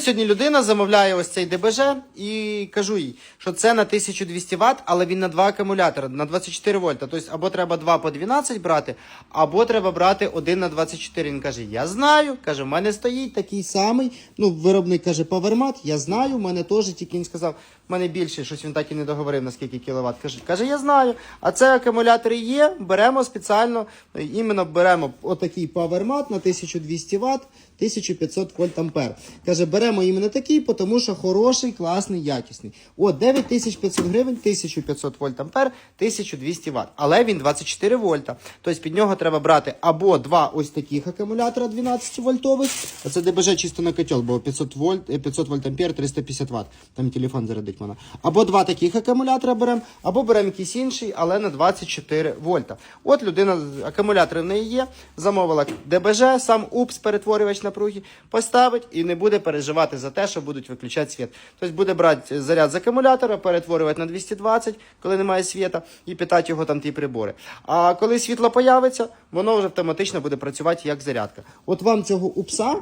Сьогодні людина замовляє ось цей ДБЖ і кажу їй, що це на 1200 Вт, але він на два акумулятори, на 24 вольта. Тобто або треба два по 12 брати, або треба брати один на 24. Він каже, я знаю. Каже, в мене стоїть такий самий. Ну, виробник каже, Powermat, я знаю, в мене теж тільки він сказав, в мене більше, щось він так і не договорив, наскільки кіловат. Каже, каже, я знаю. А це акумулятори є, беремо спеціально, іменно беремо отакий Powermat на 1200 Вт. 1500 вольт ампер. Каже, беремо іменно такий, тому що хороший, класний, якісний. От 9500 гривень, 1500 вольт ампер, 1200 ватт. Але він 24 вольта. Тобто під нього треба брати або два ось таких акумулятора 12 вольтових. Оце ДБЖ чисто на котел, бо 500 вольт, е, 500 вольт ампер, 350 ватт. Там телефон зарядить мене. Або два таких акумулятора беремо, або беремо якийсь інший, але на 24 вольта. От людина, акумулятори в неї є, замовила ДБЖ, сам УПС, перетворювач напруги, поставить і не буде переживати за те, що будуть виключати світ. Тобто буде брати заряд з акумулятора, перетворювати на 220, коли немає світа, і питати його там ті прибори. А коли світло появиться, воно вже автоматично буде працювати як зарядка. От вам цього УПСа е,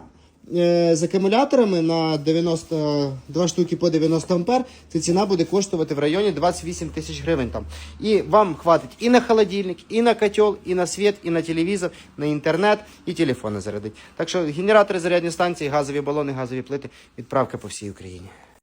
з акумуляторами на 92 штуки по 90 ампер, ця ціна буде коштувати в районі 28 тисяч гривень там. І вам хватить і на холодильник, і на котел, і на світ, і на телевізор, на інтернет, і телефони зарядить. Так що генератори зарядні станції, газові балони, газові плити, відправка по всій Україні.